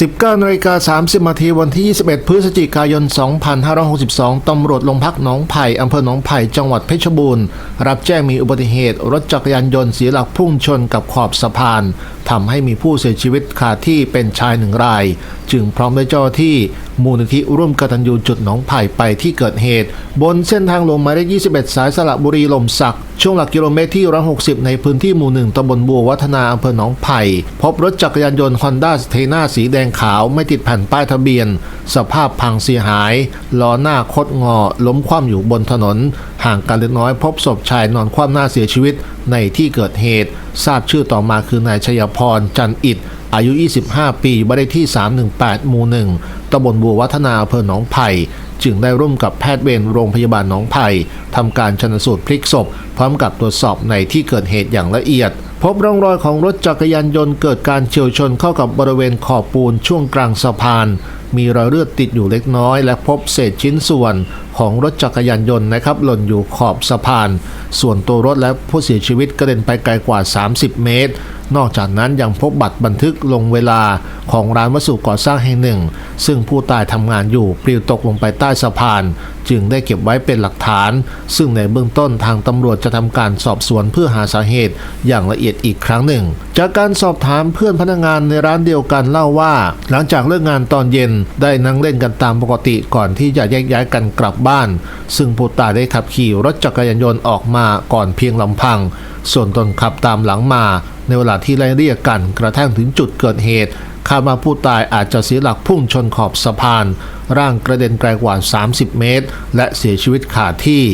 19นาฬิกา30นาทีวันที่ 21 พฤศจิกายน 2562 ตำรวจโรงพักหนองไผ่อำเภอหนองไผ่จังหวัดเพชรบูรณ์ รับแจ้งมีอุบัติเหตุ รถจักรยานยนต์เสียหลักพุ่งชนกับขอบสะพานทำให้มีผู้เสียชีวิตคาที่เป็นชายหนึ่งราย จึงพร้อมด้วยเจ้าที่มูลนิธิร่วมกตัญญูจุดหนองไผ่ไปที่เกิดเหตุ บนเส้นทางหลวงหมายเลข21 สายสระบุรีลมสัก ช่วงหลักกิโลเมตรที่ 160 ในพื้นที่หมู่หนึ่งตำบลบัววัฒนาอำเภอหนองไผ่ พบรถจักรยานยนต์ฮอนด้าสเทนาสีแดงขาวไม่ติดแผ่นป้ายทะเบียน สภาพพังเสียหาย ล้อหน้าคดงอ ล้มคว่ำอยู่บนถนน ห่างกันเล็กน้อยพบศพชายนอนคว่ำหน้าเสียชีวิตในที่เกิดเหตุ ทราบชื่อต่อมาคือนายชยพรจันอิดอายุ 25 ปีบ้านเลขที่ 318 หมู่ 1 ตำบลบัววัฒนาอำเภอหนองไผ่ จึงได้ร่วมกับแพทย์เวรโรงพยาบาลหนองไผ่ทำการชนสูตรพลิกศพ พร้อมกับตรวจสอบในที่เกิดเหตุอย่างละเอียด พบร่องรอยของรถจักรยานยนต์เกิดการเฉียวชนเข้ากับบริเวณขอบปูนช่วงกลางสะพานมีรอยเลือดติดอยู่เล็กน้อย และพบเศษชิ้นส่วนของรถจักรยานยนต์นะครับหล่นอยู่ขอบสะพาน ส่วนตัวรถและผู้เสียชีวิตกระเด็นไปไกลกว่า 30 เมตร นอกจากนั้นยังพบบัตรบันทึกลงเวลาของร้านวัสดุก่อสร้างแห่งหนึ่ง ซึ่งผู้ตายทำงานอยู่ปลิวตกลงไปใต้สะพาน จึงได้เก็บไว้เป็นหลักฐาน ซึ่งในเบื้องต้นทางตำรวจจะทำการสอบสวนเพื่อหาสาเหตุอย่างละเอียดอีกครั้งหนึ่ง จากการสอบถามเพื่อนพนักงานในร้านเดียวกันเล่าว่า หลังจากเลิกงานตอนเย็นได้นั่งเล่นกันตามปกติก่อนที่จะแยกย้ายกันกลับบ้าน ซึ่งผู้ตายได้ขับขี่รถจักรยานยนต์ออกมาก่อนเพียงลำพัง ส่วนตนขับตามหลังมา ในเวลาที่ไล่เรียกกันกระทั่งถึงจุดเกิดเหตุคาดว่าผู้ตายอาจจะเสียหลักพุ่งชนขอบสะพาน ร่างกระเด็นไกลกว่า 30 เมตร และเสียชีวิตขาดที่